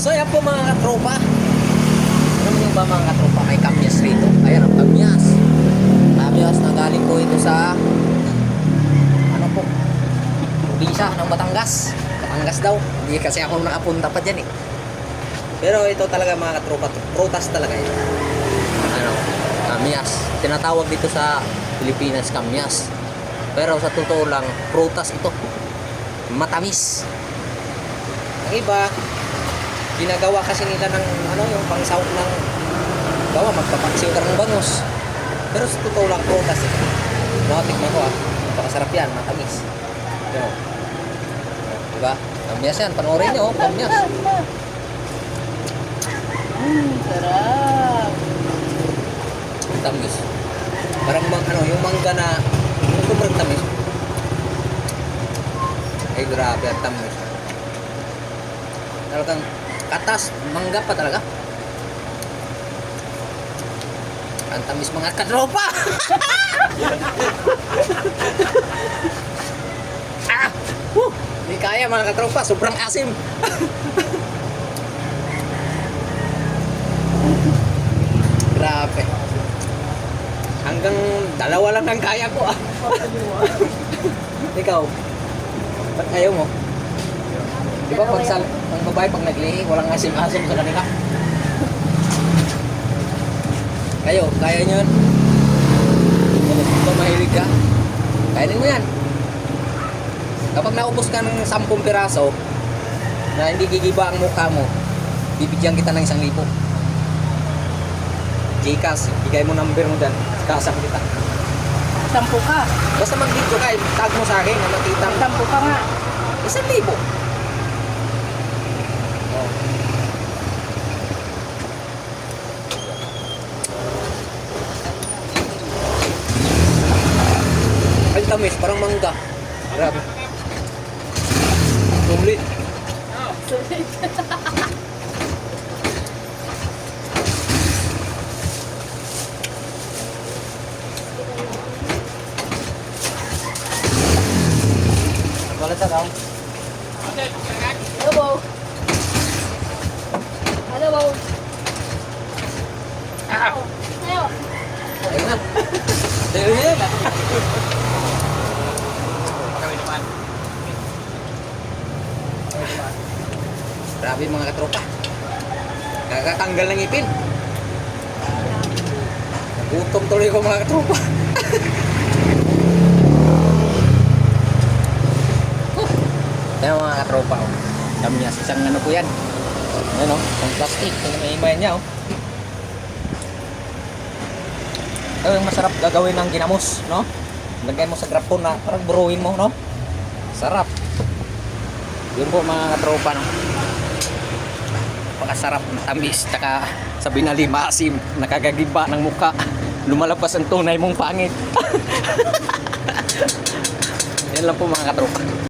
So yan po mga katropa. Alam niyo ba mga katropa, may kamyas rito. Ayan ang kamyas. Kamyas na galing po ito sa ano po, probinsya ng Batangas. Batangas daw. Hindi kasi ako nakapunta pa dyan eh. Pero ito talaga mga katropa, prutas talaga ito. Ano, kamyas. Tinatawag dito sa Pilipinas kamyas. Pero sa totoo lang, prutas ito. Matamis. Ang iba, ginagawa kasi nila ng ano yung pangsahog ng bawa magpapaksiw ng bangus. Pero sa totoo lang prutas eh. Mga tikman ko ah. Napakasarap yan matamis. Yo. diba? Kamyas yan panoorin nyo oh kamyas Mm, sarap. tamis parang mang, ano yung mangga na yung sobrang tamis. Ay grabe ang tamis. Talagang katas mangga pa talaga. Ang tamis mga katropa! Ah! Woo! Hindi kaya mga katropa sobrang asim. Grabe. Hanggang dalawa lang ang kaya ko ah. Ikaw ba't ayaw mo di ba pag sal ang babae pag naglihi walang asim-asim sa kanila kayo kaya nyo yun kung mahilig ka kainin mo yan kapag naubos ka ng 10 piraso na hindi gigiba ang mukha mo bibigyan kita ng isang libo Gcash, bigay mo number mo dyan. Kasam kita. Sampu ka. Basta mag-video ka, tag mo sa akin na makita mo. Sampu ka nga. Isang libo. Ay, tamis, parang mangga. Grabe. Sulit. Wala sa daw. Hello. Hello. Hello. Ayun na. Ayun na. Grabe mga katropa. Kakatanggal ng ipin. Gutom tuloy ko mga katropa. Yan mga katropa. Oh. Kamyas. Isang ano po yan. Ano, ang plastic. Ang may niya oh. Ito yung masarap gagawin ng ginamos, no? Lagyan mo sa grapon na parang buruin mo, no? Sarap. Yun po mga katropa, no? Pakasarap, matamis, tsaka sabi na lima, asim, nakagagiba ng muka. Lumalabas ang tunay mong pangit. Yan lang po mga katropa.